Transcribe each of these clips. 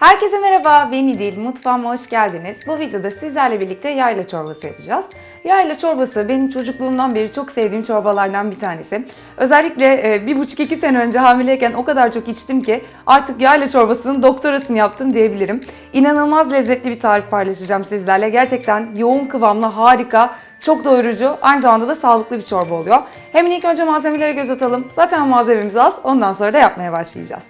Herkese merhaba, ben İdil. Mutfağıma hoş geldiniz. Bu videoda sizlerle birlikte yayla çorbası yapacağız. Yayla çorbası benim çocukluğumdan beri çok sevdiğim çorbalardan bir tanesi. Özellikle e, bir buçuk iki sene önce hamileyken o kadar çok içtim ki artık yayla çorbasının doktorasını yaptım diyebilirim. İnanılmaz lezzetli bir tarif paylaşacağım sizlerle. Gerçekten yoğun kıvamlı, harika, çok doyurucu, aynı zamanda da sağlıklı bir çorba oluyor. Hemen ilk önce malzemelere göz atalım. Zaten malzememiz az, ondan sonra da yapmaya başlayacağız.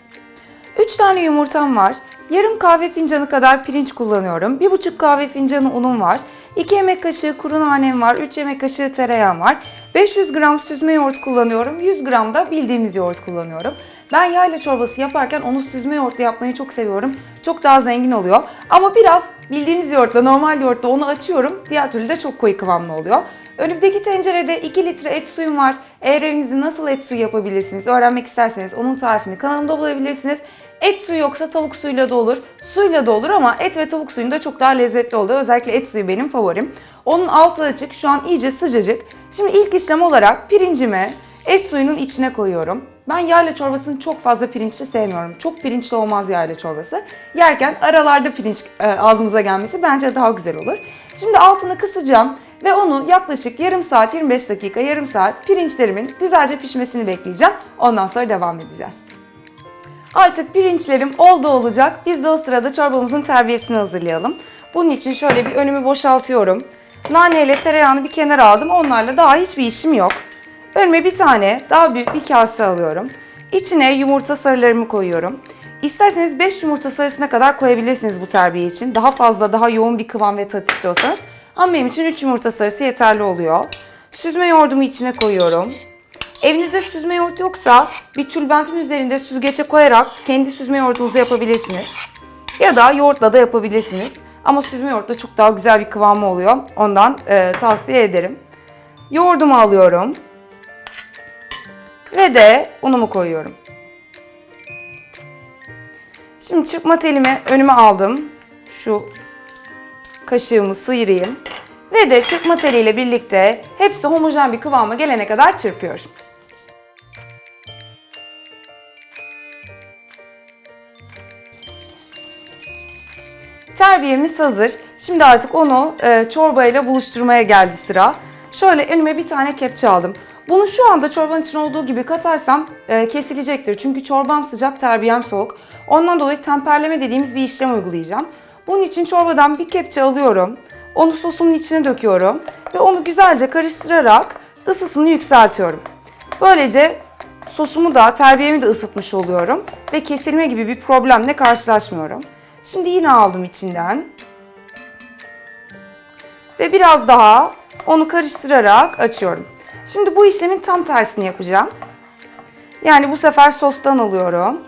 3 tane yumurtam var. Yarım kahve fincanı kadar pirinç kullanıyorum. 1,5 kahve fincanı unum var. 2 yemek kaşığı kuru nanem var. 3 yemek kaşığı tereyağım var. 500 gram süzme yoğurt kullanıyorum. 100 gram da bildiğimiz yoğurt kullanıyorum. Ben yayla çorbası yaparken onu süzme yoğurtla yapmayı çok seviyorum. Çok daha zengin oluyor. Ama biraz bildiğimiz yoğurtla, normal yoğurtla onu açıyorum. Diğer türlü de çok koyu kıvamlı oluyor. Önümdeki tencerede 2 litre et suyum var. Eğer evinizde nasıl et suyu yapabilirsiniz öğrenmek isterseniz onun tarifini kanalımda bulabilirsiniz. Et suyu yoksa tavuk suyuyla da olur. Suyla da olur ama et ve tavuk suyunda çok daha lezzetli oluyor. Özellikle et suyu benim favorim. Onun altı açık. Şu an iyice sıcacık. Şimdi ilk işlem olarak pirincimi et suyunun içine koyuyorum. Ben yayla çorbasını çok fazla pirinçli sevmiyorum. Çok pirinçli olmaz yayla çorbası. Yerken aralarda pirinç e, ağzımıza gelmesi bence daha güzel olur. Şimdi altını kısacağım ve onu yaklaşık yarım saat, 25 dakika, yarım saat pirinçlerimin güzelce pişmesini bekleyeceğim. Ondan sonra devam edeceğiz. Artık pirinçlerim oldu olacak. Biz de o sırada çorbamızın terbiyesini hazırlayalım. Bunun için şöyle bir önümü boşaltıyorum. Nane ile tereyağını bir kenara aldım. Onlarla daha hiçbir işim yok. Önüme bir tane daha büyük bir kase alıyorum. İçine yumurta sarılarımı koyuyorum. İsterseniz 5 yumurta sarısına kadar koyabilirsiniz bu terbiye için. Daha fazla, daha yoğun bir kıvam ve tat istiyorsanız. Ama benim için 3 yumurta sarısı yeterli oluyor. Süzme yoğurdumu içine koyuyorum. Evinizde süzme yoğurt yoksa bir tülbentin üzerinde süzgece koyarak kendi süzme yoğurtunuzu yapabilirsiniz. Ya da yoğurtla da yapabilirsiniz. Ama süzme yoğurtla çok daha güzel bir kıvamı oluyor. Ondan e, tavsiye ederim. Yoğurdumu alıyorum. Ve de unumu koyuyorum. Şimdi çırpma telimi önüme aldım. Şu kaşığımı sıyırayım. Ve de çırpma teliyle birlikte hepsi homojen bir kıvama gelene kadar çırpıyorum. Terbiyemiz hazır. Şimdi artık onu e, çorbayla buluşturmaya geldi sıra. Şöyle önüme bir tane kepçe aldım. Bunu şu anda çorbanın için olduğu gibi katarsam e, kesilecektir. Çünkü çorbam sıcak, terbiyem soğuk. Ondan dolayı temperleme dediğimiz bir işlem uygulayacağım. Bunun için çorbadan bir kepçe alıyorum. Onu sosumun içine döküyorum. Ve onu güzelce karıştırarak ısısını yükseltiyorum. Böylece sosumu da, terbiyemi de ısıtmış oluyorum. Ve kesilme gibi bir problemle karşılaşmıyorum. Şimdi yine aldım içinden. Ve biraz daha onu karıştırarak açıyorum. Şimdi bu işlemin tam tersini yapacağım. Yani bu sefer sostan alıyorum.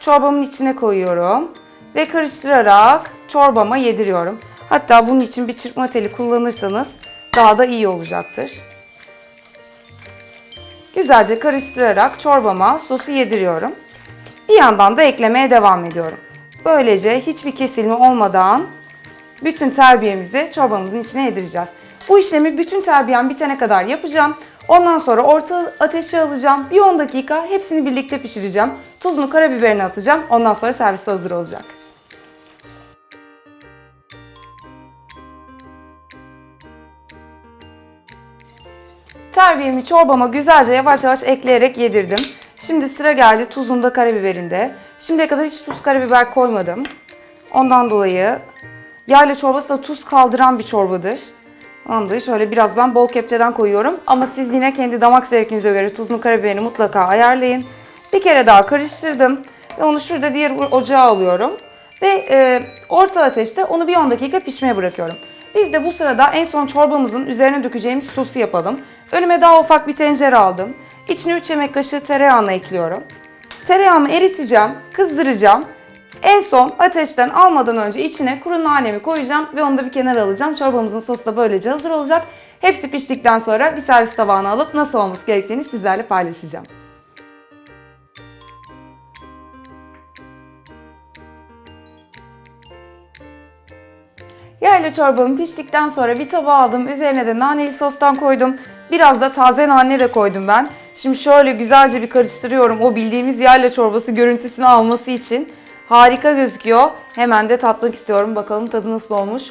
Çorbamın içine koyuyorum. Ve karıştırarak çorbama yediriyorum. Hatta bunun için bir çırpma teli kullanırsanız daha da iyi olacaktır. Güzelce karıştırarak çorbama sosu yediriyorum. Bir yandan da eklemeye devam ediyorum. Böylece hiçbir kesilme olmadan bütün terbiyemizi çorbamızın içine yedireceğiz. Bu işlemi bütün terbiyem bitene kadar yapacağım. Ondan sonra orta ateşe alacağım. Bir 10 dakika hepsini birlikte pişireceğim. Tuzunu, karabiberini atacağım. Ondan sonra servise hazır olacak. Terbiyemi çorbama güzelce yavaş yavaş ekleyerek yedirdim. Şimdi sıra geldi tuzunda karabiberinde. Şimdiye kadar hiç tuz karabiber koymadım. Ondan dolayı yayla çorbası da tuz kaldıran bir çorbadır. Ondan dolayı şöyle biraz ben bol kepçeden koyuyorum. Ama siz yine kendi damak zevkinize göre tuzunu karabiberini mutlaka ayarlayın. Bir kere daha karıştırdım. Ve onu şurada diğer ocağa alıyorum. Ve e, orta ateşte onu bir 10 dakika pişmeye bırakıyorum. Biz de bu sırada en son çorbamızın üzerine dökeceğimiz sosu yapalım. Önüme daha ufak bir tencere aldım. İçine 3 yemek kaşığı tereyağını ekliyorum. Tereyağımı eriteceğim, kızdıracağım. En son ateşten almadan önce içine kuru nanemi koyacağım ve onu da bir kenara alacağım. Çorbamızın sosu da böylece hazır olacak. Hepsi piştikten sonra bir servis tabağına alıp nasıl olması gerektiğini sizlerle paylaşacağım. Yayla çorbamı piştikten sonra bir tabağa aldım. Üzerine de naneli sostan koydum. Biraz da taze nane de koydum ben. Şimdi şöyle güzelce bir karıştırıyorum. O bildiğimiz yayla çorbası görüntüsünü alması için. Harika gözüküyor. Hemen de tatmak istiyorum. Bakalım tadı nasıl olmuş.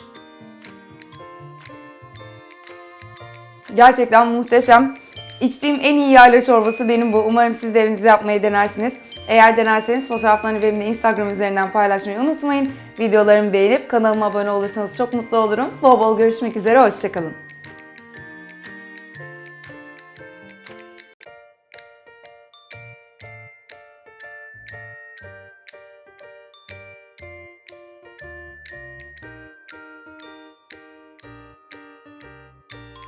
Gerçekten muhteşem. İçtiğim en iyi yayla çorbası benim bu. Umarım siz de evinizde yapmayı denersiniz. Eğer denerseniz fotoğraflarını benimle Instagram üzerinden paylaşmayı unutmayın. Videolarımı beğenip kanalıma abone olursanız çok mutlu olurum. Bol bol görüşmek üzere, hoşçakalın.